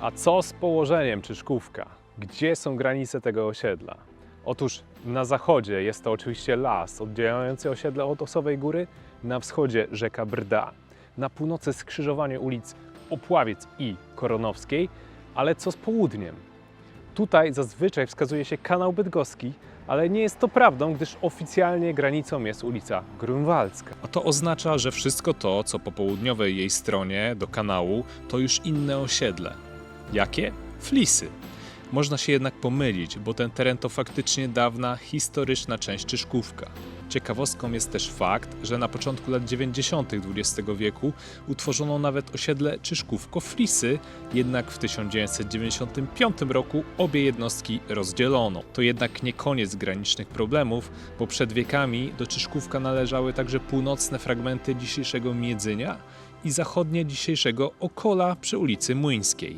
A co z położeniem Czyszkówka? Gdzie są granice tego osiedla? Otóż na zachodzie jest to oczywiście las oddzielający osiedle od Osowej Góry, na wschodzie rzeka Brda, na północy skrzyżowanie ulic Opławiec i Koronowskiej, ale co z południem? Tutaj zazwyczaj wskazuje się kanał bydgoski, ale nie jest to prawdą, gdyż oficjalnie granicą jest ulica Grunwaldzka. A to oznacza, że wszystko to, co po południowej jej stronie do kanału, to już inne osiedle. Jakie? Flisy. Można się jednak pomylić, bo ten teren to faktycznie dawna, historyczna część Czyszkówka. Ciekawostką jest też fakt, że na początku lat 90. XX wieku utworzono nawet osiedle Czyszkówko-Flisy, jednak w 1995 roku obie jednostki rozdzielono. To jednak nie koniec granicznych problemów, bo przed wiekami do Czyszkówka należały także północne fragmenty dzisiejszego Miedzynia i zachodnie dzisiejszego Okola przy ulicy Młyńskiej.